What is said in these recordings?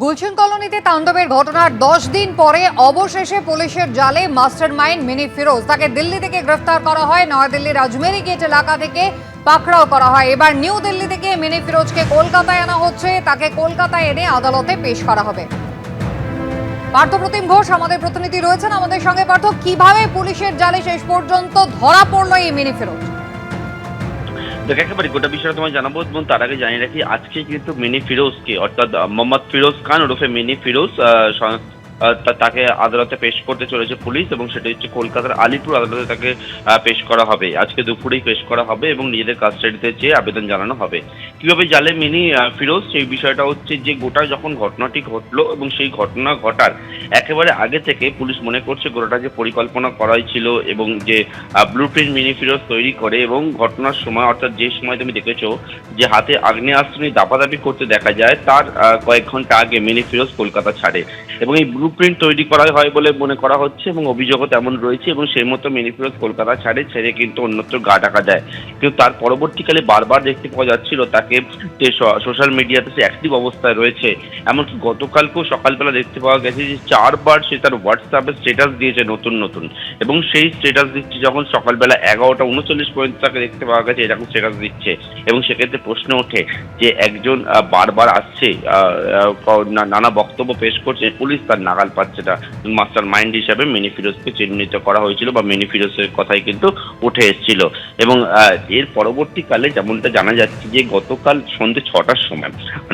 গুলশন কলোনিতে তাণ্ডবের ঘটনার দশ দিন পরে অবশেষে পুলিশের জালে মাস্টারমাইন্ড মিনি ফিরোজ। তাকে দিল্লি থেকে গ্রেফতার করা হয়, নয়াদিল্লির আজমেরি গেট এলাকা থেকে পাকড়াও করা হয়। এবার নিউ দিল্লি থেকে মিনি ফিরোজকে কলকাতায় আনা হচ্ছে। তাকে কলকাতায় এনে আদালতে পেশ করা হবে। পার্থপ্রতিম ঘোষ, আমাদের প্রতিনিধি রয়েছেন। আমাদের সঙ্গে পার্থ, কীভাবে পুলিশের জালে শেষ পর্যন্ত ধরা পড়ল এই মিনি ফিরোজ? দেখ, একেবারে গোটা বিষয়টা তোমায় জানাব এবং তার আগে জানিয়ে রাখি, আজকে কিন্তু মিনি ফিরোজকে, অর্থাৎ মোহাম্মদ ফিরোজ খান ওরফে মিনি ফিরোজ তাকে আদালতে পেশ করতে চলেছে পুলিশ এবং সেটা হচ্ছে কলকাতার আলিপুর আদালতে তাকে পেশ করা হবে। আজকে দুপুরেই পেশ করা হবে এবং নিজেদের কাস্টাডিতে চেয়ে আবেদন জানানো হবে। কীভাবে জালে মিনি ফিরোজ? সেই বিষয়টা হচ্ছে যে, গোটা যখন ঘটনাটি ঘটলো এবং সেই ঘটনা ঘটার একেবারে আগে থেকে পুলিশ মনে করছে গোটাটা যে পরিকল্পনা করাই ছিল এবং যে ব্লু প্রিন্ট মিনি ফিরোজ তৈরি করে এবং ঘটনার সময়, অর্থাৎ যে সময় তুমি দেখেছ যে, হাতে আগ্নেয়াস্ত্র নিয়ে দাপাদাপি করতে দেখা যায়, তার কয়েক ঘণ্টা আগে মিনি ফিরোজ কলকাতা ছাড়ে এবং এই ব্লু প্রিন্ট তৈরি করা হয় বলে মনে করা হচ্ছে এবং অভিযোগও তেমন রয়েছে এবং সেই মতো মিনি ফিরোজ কলকাতা ছাড়ে, ছেড়ে কিন্তু অন্যত্র গা ঢাকা দেয় কিন্তু তার পরবর্তীকালে বারবার দেখতে পাওয়া যাচ্ছিল তাকে যে সোশ্যাল মিডিয়াতে সে অ্যাক্টিভ অবস্থায় রয়েছে। এমনকি গতকালকেও সকালবেলা দেখতে পাওয়া গেছে যে চারবার সে তার হোয়াটসঅ্যাপে স্টেটাস দিয়েছে নতুন নতুন। এবং সেই স্টেটাস দিচ্ছে যখন সকালবেলা এগারোটা উনচল্লিশ পর্যন্ত তাকে দেখতে পাওয়া গেছে, এরকম স্টেটাস দিচ্ছে। এবং সেক্ষেত্রে প্রশ্ন ওঠে যে একজন বারবার আসছে নানা বক্তব্য পেশ করছে, পুলিশ তার নাগাল পাচ্ছে না। মাস্টার মাইন্ড হিসাবে মিনি ফিরোজকে চিহ্নিত করা হয়েছিল বা মিনি ফিরোজের কথাই কিন্তু উঠে এসেছিল। এবং এর পরবর্তীকালে যেমনটা জানা যাচ্ছে যে গতকাল সন্ধ্যে ছটার সময়।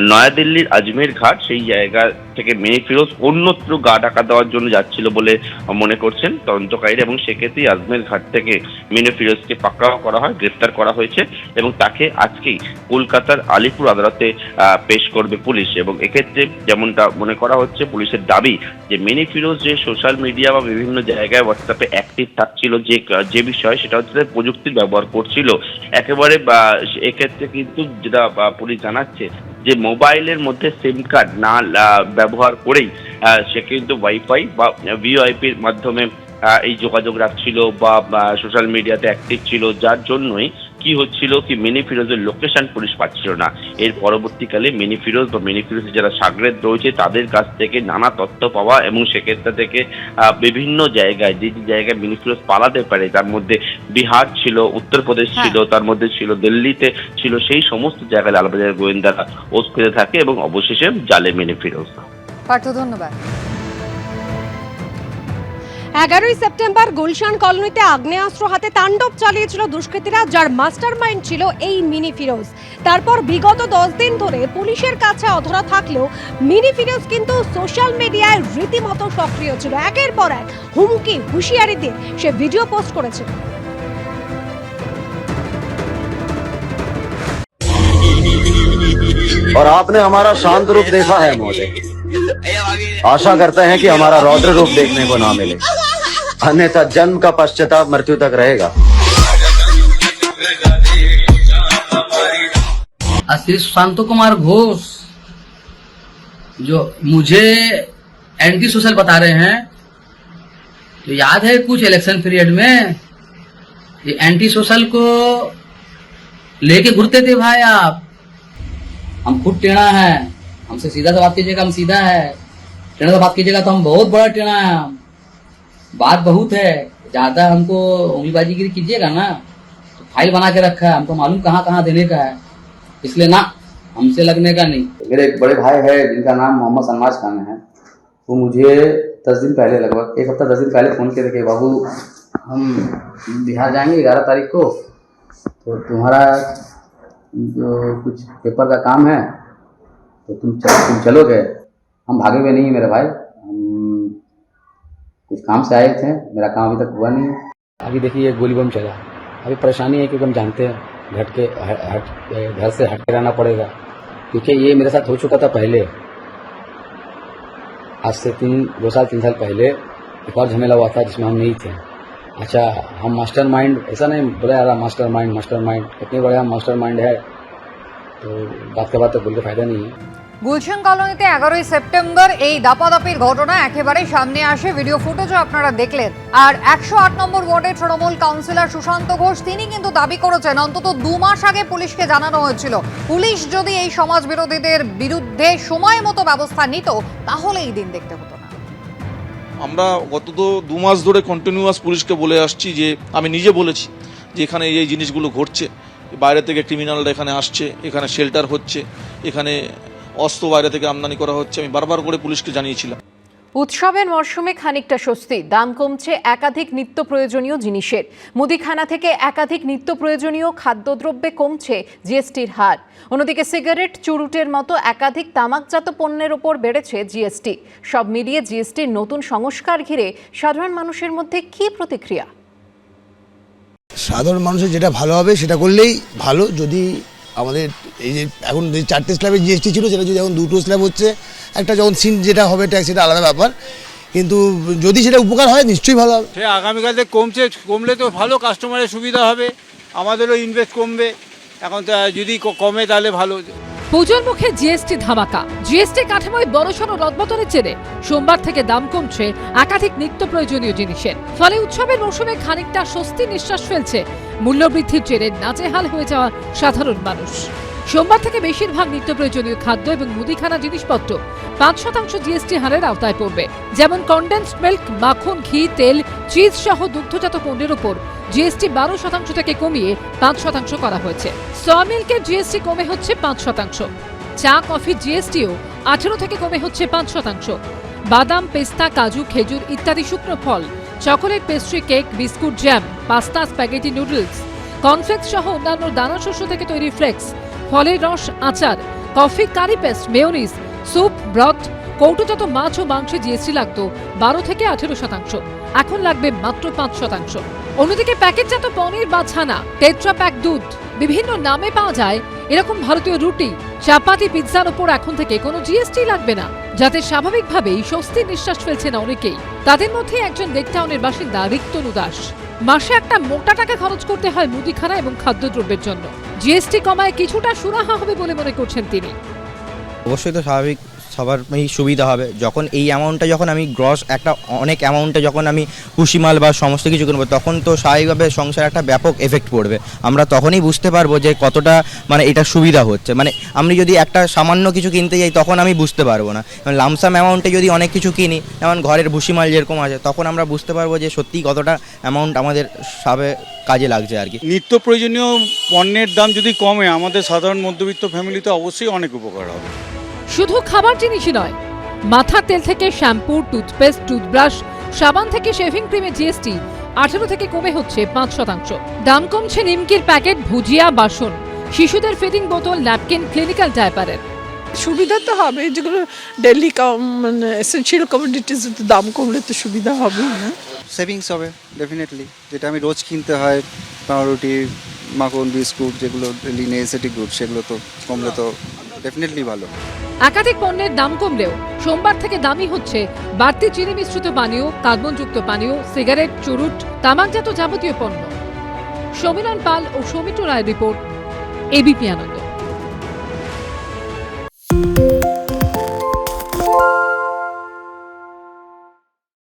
নয়াদিল্লির আজমের ঘাট সেই জায়গা থেকে মিনি ফিরোজ অন্যত্র গা ঢাকা দেওয়ার জন্য যাচ্ছিল বলে মনে করছেন তদন্তকারীরা এবং সেক্ষেত্রেই আজমের ঘাট থেকে মিনি ফিরোজকে পাকড়াও করা হয় গ্রেফতার করা হয়েছে এবং তাকে আজকেই কলকাতার আলিপুর আদালতে পেশ করবে পুলিশ এবং এক্ষেত্রে যেমনটা মনে করা হচ্ছে পুলিশের দাবি যে মিনি ফিরোজ যে সোশ্যাল মিডিয়া বা বিভিন্ন জায়গায় হোয়াটসঅ্যাপে অ্যাক্টিভ থাকছিল যে যে বিষয় সেটা হচ্ছে প্রযুক্তির ব্যবহার করছিল। একেবারে বা, এক্ষেত্রে কিন্তু যেটা বা, পুলিশ জানাচ্ছে যে মোবাইলের মধ্যে সিম কার্ড না ব্যবহার করেই সে কিন্তু ওয়াইফাই বা ভিওআইপির মাধ্যমে এই যোগাযোগ রাখছিল বা সোশ্যাল মিডিয়াতে অ্যাক্টিভ ছিল যার জন্যই কি হচ্ছিল কি মিনি ফিরোজের লোকেশন পুলিশ পাচ্ছিল না। এর পরবর্তীকালে মিনি ফিরোজ বা মিনি ফিরোজের যারা সাগরেদ রয়েছে তাদের কাছ থেকে নানা তথ্য পাওয়া এবং সেক্ষেত্রে থেকে আহ, বিভিন্ন জায়গায় যে যে জায়গায় মিনি ফিরোজ পালাতে পারে তার মধ্যে বিহার ছিল উত্তরপ্রদেশ হ্যাঁ। ছিল তার মধ্যে ছিল দিল্লিতে ছিল সেই সমস্ত জায়গায় লালবাজার গোয়েন্দারা ওস থাকে এবং অবশেষে জালে মিনি ফিরোজ পার্থ ধন্যবাদ। এগারোই সেপ্টেম্বর গুলশান কলোনিতে আগ্নেয়াস্ত্র হাতে তাণ্ডব চালিয়েছিল দুষ্কৃতীরা যার মাস্টারমাইন্ড ছিল এই মিনি ফিরোজ তারপর বিগত দশ দিন ধরে পুলিশের কাছে অধরা থাকলেও মিনি ফিরোজ কিন্তু সোশ্যাল মিডিয়ায় রীতিমতো সক্রিয় ছিল একের পর এক হুমকি হুঁশিয়ারি দিয়ে সে ভিডিও পোস্ট করেছিল और आपने हमारा शांत रूप देखा है महोदय आशा करते हैं कि हमारा रौद्र रूप देखने को ना मिले। अन्यथा जन्म का पश्चाताप मृत्यु तक रहेगा। श्री शांतो कुमार घोष, जो मुझे एंटी सोशल बता रहे हैं तो याद है कुछ इलेक्शन पीरियड में, ये एंटी सोशल को लेके घुरते थे भाई आप। हम खुद टेढ़ा है। हमसे सीधा से बात कीजिएगा, हम सीधा है। टेढ़ा से बात कीजिएगा तो हम बहुत बड़ा टेढ़ा है हम। बात बहुत है, ज़्यादा हमको उंगलीबाजीगिरी कीजिएगा ना। तो फ़ाइल बना के रखा है, हमको मालूम कहाँ कहाँ देने का है। इसलिए ना, हमसे लगने का नहीं। मेरे एक बड़े भाई है, जिनका नाम मोहम्मद सनवाज खान है। वो मुझे दस दिन पहले, लगभग एक हफ़्ता दस दिन पहले फ़ोन किए थे बाबू, हम बिहार जाएँगे ग्यारह तारीख को। तो तुम्हारा जो कुछ पेपर का काम है तो तुम चल, तुम चलोगे? हम भागे हुए नहीं है मेरे भाई। हम कुछ काम से आए थे मेरा काम अभी तक हुआ नहीं है। अभी देखिए गोली बम चला। अभी परेशानी है क्योंकि हम जानते हैं घट के हट घर से हट के रहना पड़ेगा। क्योंकि ये मेरे साथ हो चुका था पहले। आज से तीन दो साल तीन साल पहले एक और झमेला हुआ था जिसमें हम नहीं थे। अच्छा हम मास्टर माइंड ऐसा नहीं बोला यार मास्टर माइंड मास्टर माइंड कितने बड़े हम मास्टर माइंड है। তো বাঁধতে বাঁধতে বললে ফায়দা নেই। গুলশান কলোনিতে এগারোই সেপ্টেম্বর এই দাপাদাপির ঘটনা একেবারে সামনে আসে। ভিডিও ফুটেজও আপনারা দেখলেন। আর একশো আট নম্বর ওয়ার্ডের তৃণমূল কাউন্সিলর সুশান্ত ঘোষ তিনি কিন্তু দাবি করেছেন অন্তত দু মাস আগে পুলিশকে জানানো হয়েছিল। পুলিশ যদি এই সমাজ বিরোধীদের বিরুদ্ধে সময় মতো ব্যবস্থা নিত তাহলে এই দিন দেখতে হতো না। আমরা গত তো দু মাস ধরে কন্টিনিউয়াস পুলিশকে বলে আসছি যে আমি নিজে বলেছি যে এখানে এই জিনিসগুলো ঘটছে। বাইরে থেকে ক্রিমিনালরা এখানে আসছে, এখানে শেল্টার হচ্ছে, এখানে অস্ত্র বাইরে থেকে আমদানি করা হচ্ছে। আমি বারবার করে পুলিশকে জানিয়েছিলাম। উৎসবের মরশুমে খানিকটা স্বস্তি, দাম কমছে একাধিক নিত্য প্রয়োজনীয় জিনিসের। মুদিখানা থেকে একাধিক নিত্য প্রয়োজনীয় খাদ্যদ্রব্যে কমছে জিএসটির হার। অন্যদিকে সিগারেট, চুরুটের মতো একাধিক তামাকজাত পণ্যের ওপর বেড়েছে জিএসটি। সব মিলিয়ে জিএসটির নতুন সংস্কার ঘিরে সাধারণ মানুষের মধ্যে কী প্রতিক্রিয়া? সাধারণ মানুষের যেটা ভালো হবে সেটা করলেই ভালো। যদি আমাদের এই যে এখন যে চারটে স্ল্যাবের জিএসটি ছিল, সেটা যদি এখন দুটো স্ল্যাব হচ্ছে, একটা যখন সিন যেটা হবে ট্যাক্স সেটা আলাদা ব্যাপার। কিন্তু যদি সেটা উপকার হয়, নিশ্চয়ই ভালো হবে। সে আগামীকালে কমছে, কমলে তো ভালো কাস্টমারের সুবিধা হবে। আমাদেরও ইনভেস্ট কমবে। এখন যদি কমে তাহলে ভালো। পুজোর মুখে জিএসটি ধামাকা। জিএসটি কাঠামোয় বড়সড় রদবতনের জেরে সোমবার থেকে দাম কমছে একাধিক নিত্য প্রয়োজনীয় জিনিসের। ফলে উৎসবের মৌসুমে খানিকটা স্বস্তি নিঃশ্বাস ফেলছে। মূল্যবৃদ্ধির জেরে নাজেহাল হয়ে যাওয়া সাধারণ মানুষ। সোমবার থেকে বেশিরভাগ নিত্য প্রয়োজনীয় খাদ্য এবং মুদিখানা জিনিসপত্র পাঁচ শতাংশ জিএসটি হারের আওতায় পড়বে। যেমন কন্ডেন্সড মিল্ক মাখন, ঘি, তেল চিজ সহ দুগ্ধজাত পণ্যের উপর জিএসটি বারো শতাংশ থেকে কমিয়ে পাঁচ শতাংশ করা হয়েছে। স মিল্কের জিএসটি কমে হচ্ছে পাঁচ শতাংশ। চা, কফি জিএসটিও আঠেরো থেকে কমে হচ্ছে পাঁচ শতাংশ। বাদাম, পেস্তা, কাজু, খেজুর ইত্যাদি শুকনো ফল, chocolate pastry, cake, biscuit, jam, pasta, spaghetti, noodles cornflakes সহ অন্যান্য দানা শস্য থেকে তৈরি ফ্লেক্স ফলের রস, আচার, coffee, curry paste, mayonnaise, soup broth কৌটোজাত মাছ ও মাংসে জিএসটি লাগতো বারো থেকে আঠেরো শতাংশ। এখন লাগবে মাত্র পাঁচ শতাংশ। অন্যদিকে প্যাকেটজাত পনির বা ছানা, টেট্রা প্যাক দুধ, বিভিন্ন নামে পাওয়া যায়। এরকম ভারতীয় রুটি, চাপাতি পিৎজার ওপর এখন থেকে কোনো জিএসটি লাগবে না, যাতে স্বাভাবিকভাবেই স্বস্তির নিঃশ্বাস ফেলছেন অনেকেই। তাদের মধ্যে একজন লেকটাউনের বাসিন্দা রিক্তনু দাস। মাসে একটা মোটা টাকা খরচ করতে হয় মুদিখানা এবং খাদ্যদ্রব্যের জন্য। জিএসটি কমায় কিছুটা সুরাহা হবে বলে মনে করছেন তিনি। অবশ্যই তো স্বাভাবিক সবার সুবিধা হবে। যখন এই অ্যামাউন্টটা যখন আমি গ্রস একটা অনেক অ্যামাউন্টে যখন আমি কুশিমাল বা সমস্ত কিছু কিনবো, তখন তো স্বাভাবিকভাবে সংসারে একটা ব্যাপক এফেক্ট পড়বে। আমরা তখনই বুঝতে পারব যে কতটা মানে এটা সুবিধা হচ্ছে। মানে আমি যদি একটা সামান্য কিছু কিনতে যাই, তখন আমি বুঝতে পারব না। লামসাম অ্যামাউন্টে যদি অনেক কিছু কিনি, যেমন ঘরের ভুসিমাল যেরকম আছে, তখন আমরা বুঝতে পারব যে সত্যি কতটা অ্যামাউন্ট আমাদের সাবে কাজে লাগছে আর কি। নিত্য প্রয়োজনীয় পণ্যের দাম যদি কমে, আমাদের সাধারণ মধ্যবিত্ত ফ্যামিলিতে অবশ্যই অনেক উপকার হবে। শুধু খাবার জিনিসই নয় মাথার তেল থেকে শ্যাম্পু টুথপেস্ট টুথব্রাশ সাবান থেকে শেভিং ক্রিমের জিএসটি আঠেরো থেকে কমে হচ্ছে পাঁচ শতাংশ। দাম কমছে নিমকির প্যাকেট ভুজিয়া বাসন শিশুদের ফিডিং বোতল ন্যাপকিন ক্লিনিক্যাল ডায়পারের। সুবিধা তো হবে যেগুলো ডেলি মানে এসেন্সিয়াল কমোডিটিস দাম কমলে তো সুবিধা হবে না। সেভিংস হবে ডেফিনেটলি যেটা আমি রোজ কিনতে হয় পাউরুটি মাখন বিস্কুট যেগুলো ডেলি নেসেসিটি গুড সেগুলো তো কমলে তো ডেফিনেটলি ভালো। একাধিক পণ্যের দাম কমলেও সোমবার থেকে দামি হচ্ছে বাড়তি চিনি মিশ্রিত পানীয়, কার্বনযুক্ত পানীয়, সিগারেট, চুরুট, তামাকজাত যাবতীয় পণ্য। সমীরণ পাল ও সৌমিত্র রায় রিপোর্ট এবিপি আনন্দ।